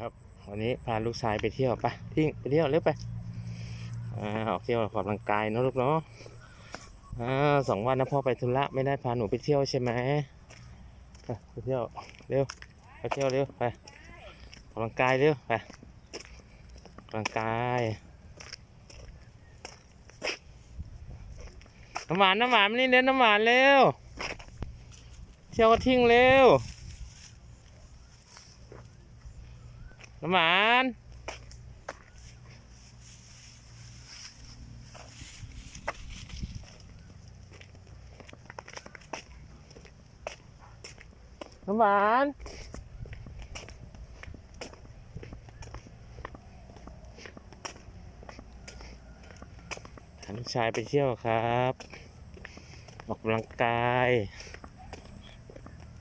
ครับ วันนี้พาลูกชายไปเที่ยวไปทิ้งไปเที่ยวเร็วไปอ่าออกเที่ยวออกกำลังกายเนอะลูกเนาะอ่าสองวันนะพ่อไปธุระไม่ได้พาหนูไปเที่ยวใช่ไหมไปเที่ยวเร็วไปเที่ยวเร็วไปออกกำลังกายเร็วไปออกกำลังกายน้ำหวานน้ำหวานมานี่เล่นน้ำหวานเร็วเที่ยวก็ทิ้งเร็ว น้ำหวานน้ำหวานพาลูกชายไปเที่ยวครับ ออกกำลังกาย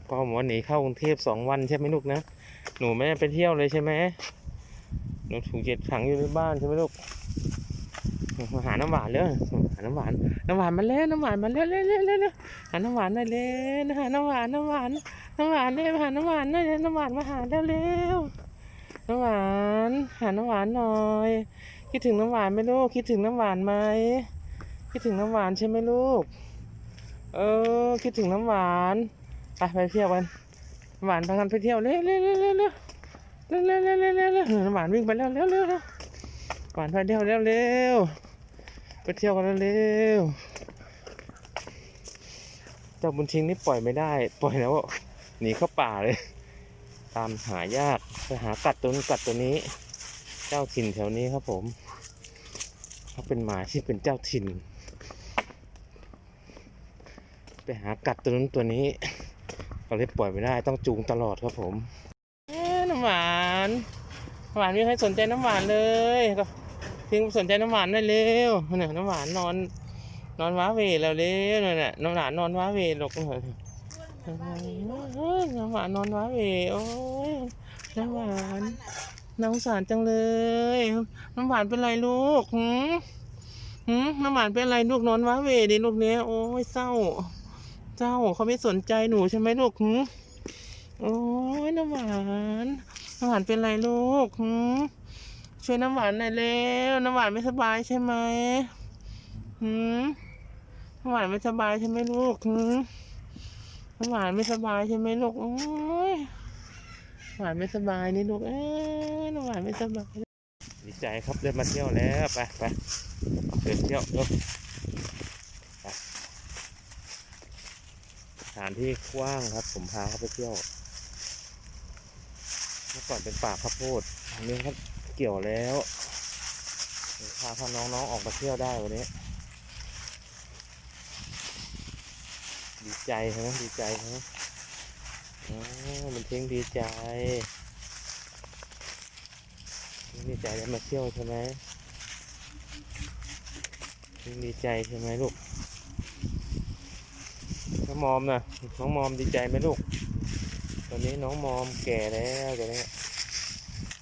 พ่อหมอหนีเข้ากรุงเทพสองวันใช่ไหมลูกนะ หนูไม่ได้ไปเที่ยวเลยใช่ไหมหนูถูกเจ็ดขังอยู่ในบ้านใช่ไหมลูกมาหาน้ำหวานเลยหาน้ำหวาน น้ำหวานมาเล่นน้ำหวานมาเล่นเล่นเล่นเล่นหาน้ำหวานหน่อยเล่นหาน้ำหวาน น้ำหวาน น้ำหวานเล่หาน้ำหวานหน่อยเร็วน้ำหวานมาหาเร็วเร็วน้ำหวาน หาน้ำหวานหน่อย คิดถึงน้ำหวานไหมลูก คิดถึงน้ำหวานไหม คิดถึงน้ำหวานใช่ไหมลูก เออ คิดถึงน้ำหวาน ไปไปเที่ยวกัน หวานพากันไปเที่ยวเร็วเร็วเร็วเร็วเร็วเร็วเร็วเร็วเร็วเร็วหวานวิ่งไปเร็วเร็วเร็วเร็วหวานไปเที่ยวเร็วเร็วไปเที่ยวกันเร็วเจ้าบุญชิงนี่ปล่อยไม่ได้ ปล่อยแล้วหนีเข้าป่าเลย ตามหายากไปหากัดตัวนู้กัดตัวนี้ เจ้าถิ่นแถวนี้ครับผมเขาเป็นหมาที่เป็นเจ้าถิ่น ไปหากัดตัวนู้นตัวนี้ ก็เลยปล่อยไม่ได้ต้องจูงตลอดครับผมน้ำหวานน้ำหวานไม่ใครสนใจน้ำหวานเลยก็ทิ้งสนใจน้ำหวานได้เร็วเนี่ยน้ำหวานนอน นอนว้าเวแล้วเร็วเนี่ยน้ำหวานนอนว้าเวหลกเลยน้ำหวานนอนว้าเวโอ้ยน้ำหวานน้องสารจังเลย น้ำหวานเป็นไรลูกหืมหืมน้ำหวานเป็นไรลูกนอนว้าเวดิลูกเนี้ยโอ้ยเศร้า เศร้าเขาไม่สนใจหนูใช่ไหมลูกหืมโอ้ยน้ำหวานน้ำหวานเป็นไรลูกหืมช่วยน้ำหวานหน่อยเร็วน้ำหวานไม่สบายใช่ไหมหืมน้ำหวานไม่สบายใช่ไหมลูกหืมน้ำหวานไม่สบายใช่ไหมลูกโอ้ยหวานไม่สบายนี่ลูกเอ้ยน้ำหวานไม่สบายดีใจครับได้มาเที่ยวแล้วไปไปเดินเที่ยวเร็วไปส ถานที่กว้างครับ ผมพาเขาไปเที่ยว เมื่อก่อนเป็นป่าข้าวโพดอันนี้ครับเกี่ยวแล้วพาพาน้องๆออกมาเที่ยวได้วันนี้ ดีใจฮะดีใจฮะอ๋อมันเทิ้งดีใจดีใจได้มาเที่ยวใช่ไหมทิ้งดีใจใช่ไหมลูก องมอมนะน้องมอมดีใจไหมลูก ตอนนี้น้องมอมแก่แล้วตอนนี้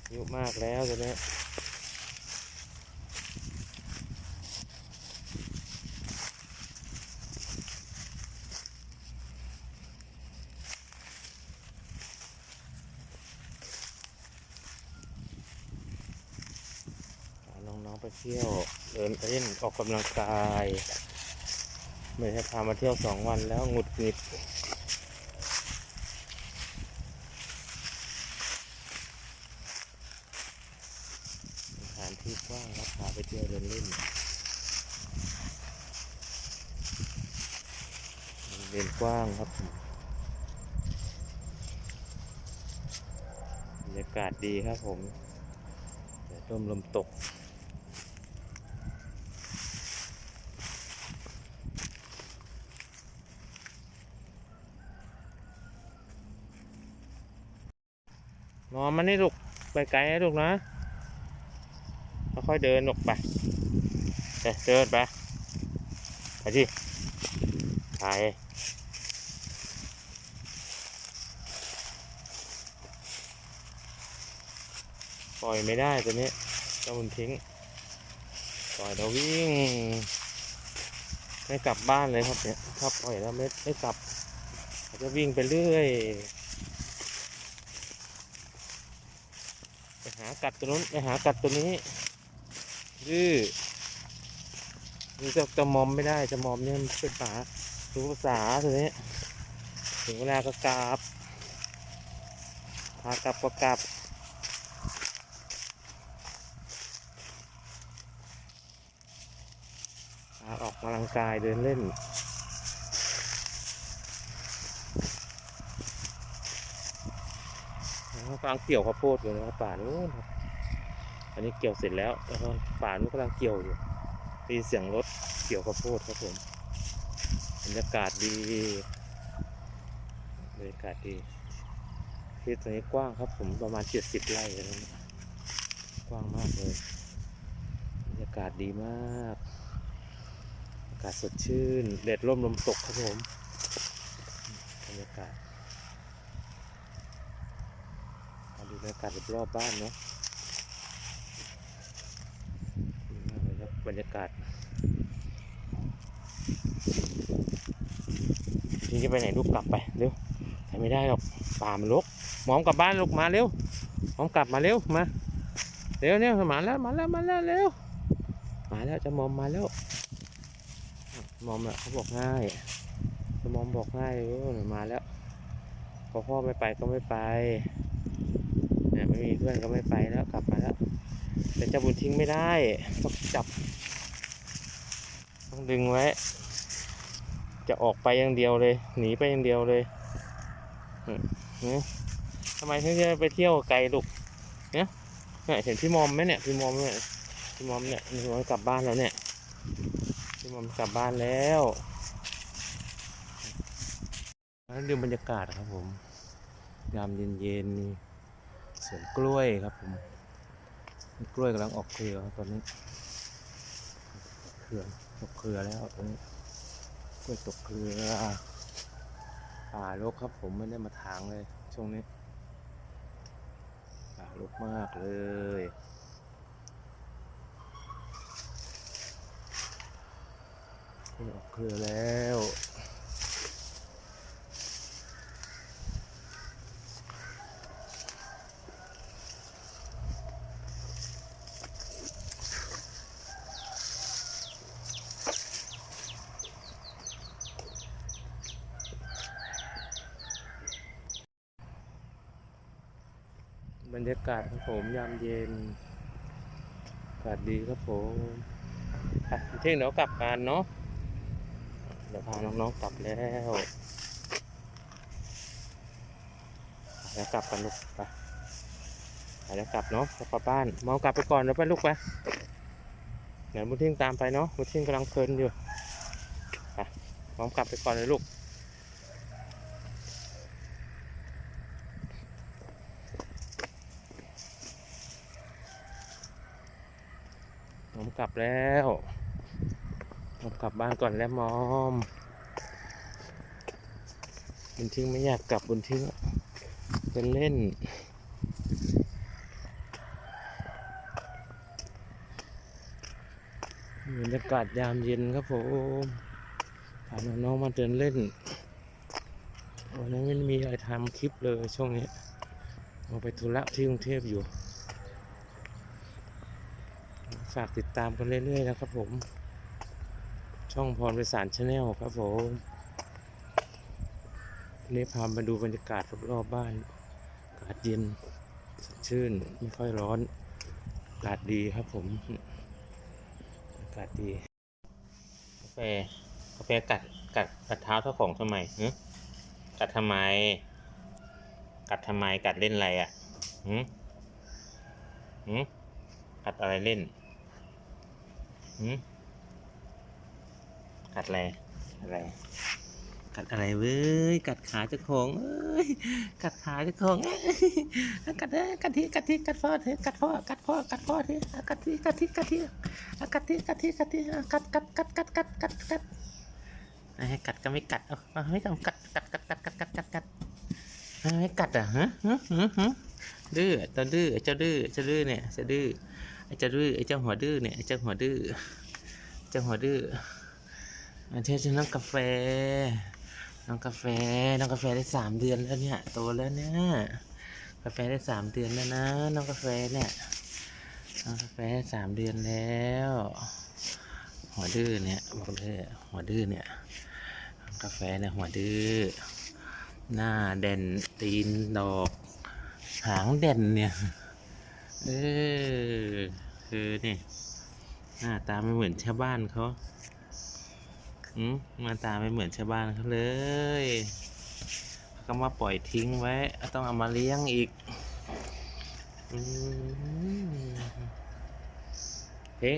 อายุมากแล้วตอนนี้น้องๆไปเที่ยวเดินเล่นออกกำลังกาย ไม่ได้พามาเที่ยวสองวันแล้วหงุดหงิดสถานที่กว้างครับพาไปเที่ยวเดินเล่นบริเวณกว้างครับบรรยากาศดีครับผมเดี๋ยวร่มลมตก อนมานี่ลูกไปไกลนะลูกนะค่อยๆเดินออกไปเดินไปไปที่ไปปล่อยไม่ได้ตัวนี้เจ้ามันทิ้งปล่อยเราวิ่งไม่กลับบ้านเลยครับเนี่ยถ้าปล่อยแล้วไม่ไม่กลับเขาจะวิ่งไปเรื่อย ไปหากัดตัวนู้นไปหากัดตัวนี้ดื้อนี่จะจะมอมไม่ได้จะมอมเนี่ยเป็นป่ารู้ภาษาตัวนี้ถึงเวลาก็กราบพากลับก็กลับพาออกกำลังกายเดินเล่น เขา กำลังเกี่ยวข้าวโพดอยู่นะครับป่านู้นครับอันนี้เกี่ยวเสร็จแล้วแล้วก็ป่านู้นกำลังเกี่ยวอยู่ได้ยินเสียงรถเกี่ยวข้าวโพดครับผมบรรยากาศดีบรรยากาศดีที่ตรงนี้กว้างครับผมประมาณเจ็ดสิบไร่เลยนะกว้างมากเลยบรรยากาศดีมากอากาศสดชื่นแดดร่มลมตกครับผมบรรยากาศ มาดู บรรยากาศรอบๆบ้านเนาะครับบรรยากาศทีนี้จะไปไหนลูกกลับไปเร็วไปไม่ได้หรอกป่ามันรกหมอมกลับบ้านลูกมาเร็วหมอมกลับมาเร็วมาเร็วเนี่ยมาแล้วมาแล้วมาแล้วเร็วมาแล้วจะมอมมาแล้วมอมอะเขาบอกง่ายจะมอมบอกง่ายเลยมาแล้วพอพ่อไม่ไปก็ไม่ไป ไม่มีเพื่อนก็ไม่ไปแล้วกลับมาแล้วแต่จะบุญทิ้งไม่ได้ต้องจับ ต้องดึงไว้ จะออกไปอย่างเดียวเลย หนีไปอย่างเดียวเลยเนี่ยทำไมถึงจะไปเที่ยวไกลลูกเนี่ยเนี่ยเห็นพี่มอมไหมเนี่ยพี่มอมเนี่ยพี่มอมเนี่ยพี่มอมกลับบ้านแล้วเนี่ยพี่มอมกลับบ้านแล้วแล้วดูบรรยากาศครับผม ยามเย็นๆ สวนกล้วยครับผมกล้วยกำลังออกเครือครับตอนนี้เครือตกเครือแล้วตอนนี้กล้วยตกเครือป่ารกครับผมไม่ได้มาถางเลย ช่วงนี้ป่ารกมากเลยกล้วยออกเครือแล้ว บรรยากาศครับผมยามเย็นอากาศดีครับผมเที่ยงเดี๋ยวกลับกันเนาะเดี๋ยวพาน้องๆกลับแล้วเดี๋ยวกลับกันลูกไปไปแล้วกลับเนาะกลับบ้านมองกลับไปก่อนแล้วไปลูกไปเดี๋ยวมุทิ้งตามไปเนาะมุทิ้งกำลังเพลินอยู่ไปมองกลับไปก่อนเลยลูก ผมกลับแล้วผมกลับบ้านก่อนแล้วมอม บุญทิ้งไม่อยากกลับบุญทิ้งเป็นเล่นบรรยากาศยามเย็นครับผมพาน้องมาเดินเล่น วันนี้ไม่มีอะไรทำคลิปเลยช่วงนี้เราไปธุระที่กรุงเทพอยู่ ฝากติดตามกันเรื่อยๆนะครับผม ช่องพรไปสารชาแนลครับผมนี้พามาดูบรรยากาศรอบๆบ้าน อากาศเย็นสดชื่นไม่ค่อยร้อน อากาศดีครับผม อากาศดี กาแฟ กาแฟกัดกัดกัดเท้าเจ้าของทำไมฮะกัดทำไม กัดทำไมกัดเล่นอะไรอะหืมหืมกัดอะไรเล่น กัดอะไรอะไร กัดอะไรเว้ย กัดขาเจ้าของเอ้ย กัดขาเจ้าของเอ้ยกัดเอ้ยกัดที่กัดที่กัดพ่อเถอะกัดพ่อ กัดพ่อ กัดพ่อเถอะกัดที่กัดที่กัดที่กัดที่กัดที่กัดที่กัดกัดกัดกัดกัดกัดกัดให้กัดก็ไม่กัดเอาไม่ต้องกัดกัดกัดกัดกัดกัดกัดกัดไม่กัดอะฮะฮะฮะฮะดื้อตัวดื้อเจ้าดื้อเจ้าดื้อเนี่ยเจ้าดื้อไอ้ เจ้าดื้อไอ้เจ้าหัวดื้อเนี่ยไอ้เจ้าหัวดื้อเจ้าหัวดื้ออันเช่นน้องกาแฟ น้องกาแฟ น้องกาแฟได้สามเดือนแล้วเนี่ยโตแล้วเนี่ยกาแฟได้สามเดือนแล้วนะ น้องกาแฟเนี่ยน้องกาแฟได้สามเดือนแล้ว หัวดื้อเนี่ยบอกเลยหัวดื้อเนี่ยกาแฟเนี่ยหัวดื้อหน้าเด่นตีนดอก หางเด่นเนี่ย เออคือเนี่หน้าตาไม่เหมือนชาวบ้านเขาอืมหน้าตาไม่เหมือนชาวบ้านเขาเลยก็มาปล่อยทิ้งไว้ ต้องเอามาเลี้ยงอีกอืมเฮ้